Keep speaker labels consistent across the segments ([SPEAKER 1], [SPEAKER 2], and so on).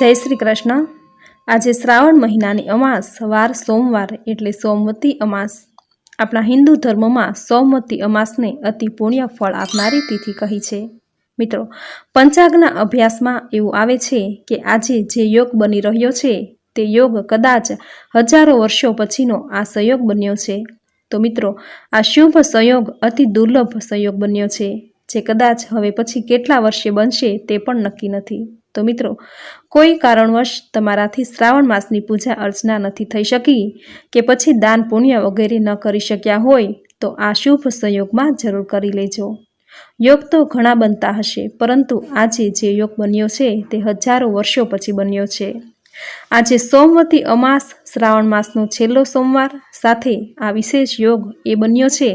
[SPEAKER 1] જય શ્રી કૃષ્ણ. આજે શ્રાવણ મહિનાની અમાસ, વાર સોમવાર એટલે સોમવતી અમાસ. આપણા હિન્દુ ધર્મમાં સોમવતી અમાસને અતિ પુણ્ય ફળ આપનારી તિથિ કહી છે. મિત્રો, પંચાંગના અભ્યાસમાં એવું આવે છે કે આજે જે યોગ બની રહ્યો છે, તે યોગ કદાચ હજારો વર્ષો પછીનો આ સંયોગ બન્યો છે. તો મિત્રો, આ શુભ સંયોગ અતિ દુર્લભ સંયોગ બન્યો છે, જે કદાચ હવે પછી કેટલા વર્ષે બનશે તે પણ નક્કી નથી. તો મિત્રો, કોઈ કારણવશ તમારાથી શ્રાવણ માસની પૂજા અર્ચના નથી થઈ શકી કે પછી દાન પુણ્ય વગેરે ન કરી શક્યા હોય, તો આ શુભ સંયોગમાં જરૂર કરી લેજો. યોગ તો ઘણા બનતા હશે, પરંતુ આજે જે યોગ બન્યો છે તે હજારો વર્ષો પછી બન્યો છે. આજે સોમવતી અમાસ, શ્રાવણ માસનો છેલ્લો સોમવાર, સાથે આ વિશેષ યોગ એ બન્યો છે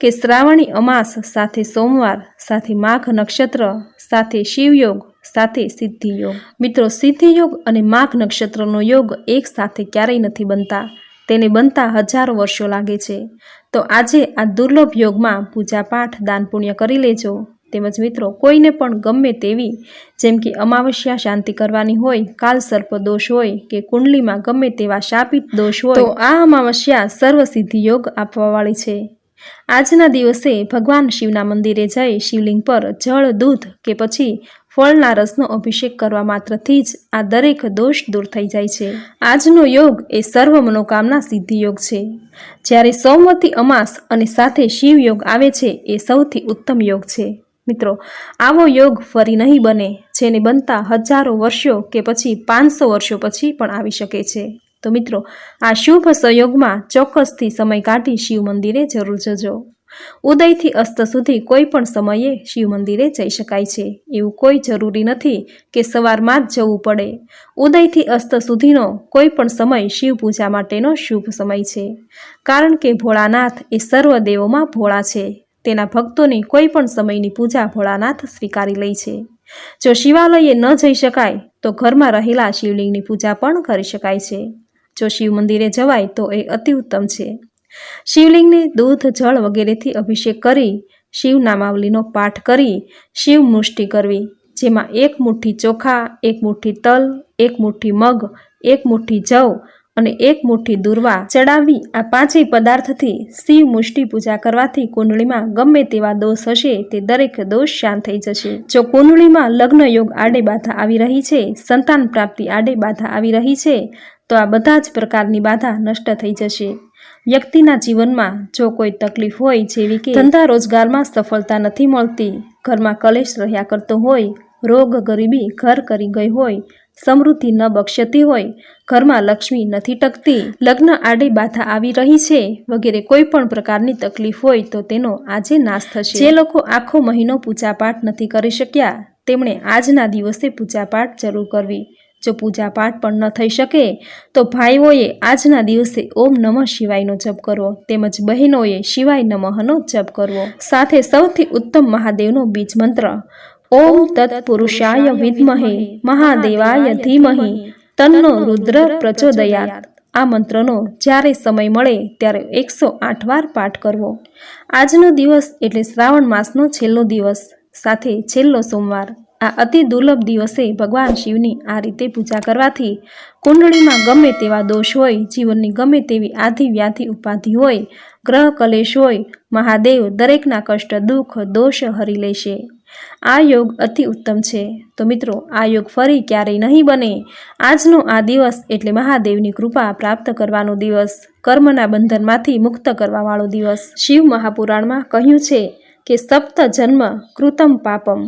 [SPEAKER 1] કે શ્રાવણી અમાસ, સાથે સોમવાર, સાથે માઘ નક્ષત્ર, સાથે શિવયોગ સાથે સિદ્ધિ યોગ. મિત્રો, સિદ્ધિ યોગ અને માઘ નક્ષત્રનો યોગ એક સાથે ક્યારેય નથી બનતા. તેને બનતા હજારો વર્ષો લાગે છે. તો આજે આ દુર્લભ યોગમાં પૂજા પાઠ, દાન પુણ્ય કરી લેજો. તેમજ મિત્રો, કોઈને પણ ગમે તેવી, જેમ કે અમાવસ્યા શાંતિ કરવાની હોય, કાલ સર્પ દોષ હોય, કે કુંડલીમાં ગમે તેવા શાપિત દોષ હોય, તો આ અમાવસ્યા સર્વ સિદ્ધિ યોગ આપવાવાળી છે. આજના દિવસે ભગવાન શિવના મંદિરે જઈ શિવલિંગ પર જળ, દૂધ કે પછી ફળના રસનો અભિષેક કરવા માત્રથી જ આ દરેક દોષ દૂર થઈ જાય છે. આજનો યોગ એ સર્વ મનોકામના સિદ્ધિ યોગ છે. જ્યારે સૌમતી અમાસ અને સાથે શિવ યોગ આવે છે, એ સૌથી ઉત્તમ યોગ છે. મિત્રો, આવો યોગ ફરી નહીં બને, જેને બનતા હજારો વર્ષો કે પછી પાંચસો વર્ષો પછી પણ આવી શકે છે. તો મિત્રો, આ શુભ સંયોગમાં ચોક્કસથી સમય કાઢી શિવ મંદિરે જરૂર જજો. ઉદયથી અસ્ત સુધી કોઈ પણ સમયે શિવ મંદિરે જઈ શકાય છે. એવું કોઈ જરૂરી નથી કે સવારમાં જ જવું પડે. ઉદયથી અસ્ત સુધીનો કોઈ પણ સમય શિવ પૂજા માટેનો શુભ સમય છે. કારણ કે ભોળાનાથ એ સર્વ દેવોમાં ભોળા છે. તેના ભક્તોની કોઈ પણ સમયની પૂજા ભોળાનાથ સ્વીકારી લે છે. જો શિવાલયે ન જઈ શકાય, તો ઘરમાં રહેલા શિવલિંગની પૂજા પણ કરી શકાય છે. જો શિવ મંદિરે જવાય તો એ અતિ ઉત્તમ છે. શિવલિંગને દૂધ, જળ વગેરેથી અભિષેક કરી, શિવ નામાવલીનો પાઠ કરી, શિવ મુષ્ટિ કરવી, જેમાં એક મુઠ્ઠી ચોખા, એક મુઠ્ઠી તલ, એક મુઠ્ઠી મગ, એક મુઠ્ઠી જવ અને એક મુઠ્ઠી દુર્વા ચડાવી આ પાંચેય પદાર્થથી શિવ મુષ્ટિ પૂજા કરવાથી કુંડળીમાં ગમે તેવા દોષ હશે તે દરેક દોષ શાંત થઈ જશે. જો કુંડળીમાં લગ્ન યોગ આડે બાધા આવી રહી છે, સંતાન પ્રાપ્તિ આડે બાધા આવી રહી છે તો આ બધા જ પ્રકારની બાધા નષ્ટ થઈ જશે. વ્યક્તિના જીવનમાં જો કોઈ તકલીફ હોય જેવી કે ધંધા રોજગારમાં સફળતા નથી મળતી, ઘરમાં કલેશ રહ્યા કરતો હોય, રોગ ગરીબી ઘર કરી ગઈ હોય, સમૃદ્ધિ ન બક્ષતી હોય, ઘરમાં લક્ષ્મી નથી ટકતી, લગ્ન આડે બાધા આવી રહી છે વગેરે કોઈ પણ પ્રકારની તકલીફ હોય તો તેનો આજે નાશ થશે. જે લોકો આખો મહિનો પૂજાપાઠ નથી કરી શક્યા, તેમણે આજના દિવસે પૂજાપાઠ જરૂર કરવી. જો પૂજાપાઠ પણ ન થઈ શકે, તો ભાઈઓએ આજના દિવસે ઓમ નમઃ શિવાયનો જપ કરવો, તેમજ બહેનોએ શિવાય નમઃનો જપ કરવો. સાથે સૌથી ઉત્તમ મહાદેવનો બીજ મંત્ર, ઓમ તત્પુરુષાય વિદ્મહે, મહાદેવાય ધીમહિ, તન્નો રુદ્ર પ્રચોદયાત. આ મંત્રનો જ્યારે સમય મળે, ત્યારે એકસો આઠ વાર પાઠ કરવો. આજનો દિવસ એટલે શ્રાવણ માસનો છેલ્લો દિવસ. સાથે છેલ્લો સોમવાર. આ અતિ દુર્લભ દિવસે ભગવાન શિવની આ રીતે પૂજા કરવાથી કુંડળીમાં ગમે તેવા દોષ હોય, જીવનની ગમે તેવી આધિ વ્યાધિ ઉપાધિ હોય, ગ્રહ કલેશ હોય, મહાદેવ દરેકના કષ્ટ, દુઃખ, દોષ હરી લેશે. આ યોગ અતિ ઉત્તમ છે. તો મિત્રો, આ યોગ ફરી ક્યારેય નહીં બને. આજનો આ દિવસ એટલે મહાદેવની કૃપા પ્રાપ્ત કરવાનો દિવસ, કર્મના બંધનમાંથી મુક્ત કરવાવાળો દિવસ. શિવ મહાપુરાણમાં કહ્યું છે કે, સપ્ત જન્મ કૃતમ પાપમ.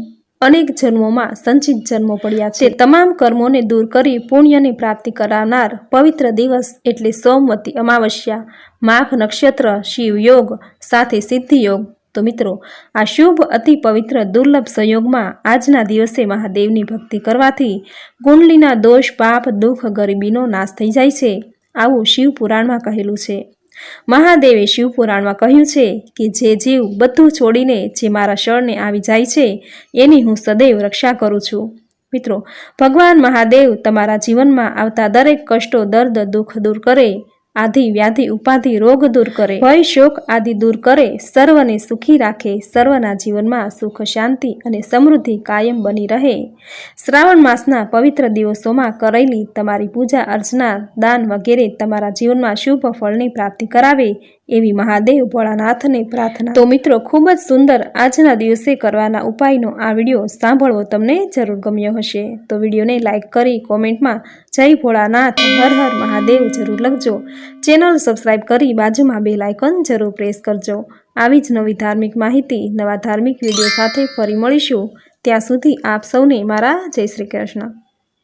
[SPEAKER 1] અનેક જન્મોમાં સંચિત જન્મો પડ્યા છે. તમામ કર્મોને દૂર કરી પુણ્યની પ્રાપ્તિ કરાવનાર પવિત્ર દિવસ એટલે સોમવતી અમાવસ્યા. માઘ નક્ષત્ર, શિવયોગ સાથે સિદ્ધિયોગ. તો મિત્રો, આ શુભ અતિ પવિત્ર દુર્લભ સંયોગમાં આજના દિવસે મહાદેવની ભક્તિ કરવાથી કુંડલીના દોષ, પાપ, દુઃખ, ગરીબીનો નાશ થઈ જાય છે. આવું શિવ પુરાણમાં કહેલું છે. મહાદેવે શિવપુરાણમાં કહ્યું છે કે જે જીવ બધું છોડીને જે મારા શરણે આવી જાય છે, એની હું સદૈવ રક્ષા કરું છું. મિત્રો, ભગવાન મહાદેવ તમારા જીવનમાં આવતા દરેક કષ્ટો, દર્દ, દુઃખ દૂર કરે. આધિ વ્યાધિ, ઉપાધિ, રોગ દૂર કરે. ભય, શોક આદિ દૂર કરે. સર્વને સુખી રાખે. સર્વના જીવનમાં સુખ, શાંતિ અને સમૃદ્ધિ કાયમ બની રહે. શ્રાવણ માસના પવિત્ર દિવસોમાં કરેલી તમારી પૂજા અર્ચના, દાન વગેરે તમારા જીવનમાં શુભ ફળની પ્રાપ્તિ કરાવે. એવી મહાદેવ ભોળાનાથને પ્રાર્થના. તો મિત્રો, ખૂબ જ સુંદર આજના દિવસે કરવાના ઉપાયનો આ વીડિયો સાંભળવો તમને જરૂર ગમ્યો હશે. તો વિડીયોને લાઇક કરી કોમેન્ટમાં જય ભોળાનાથ, હર હર મહાદેવ જરૂર લખજો. ચેનલ સબસ્ક્રાઇબ કરી બાજુમાં બે લાઇકન જરૂર પ્રેસ કરજો. આવી જ નવી ધાર્મિક માહિતી, નવા ધાર્મિક વીડિયો સાથે ફરી મળીશું. ત્યાં સુધી આપ સૌને મારા જય શ્રી કૃષ્ણ.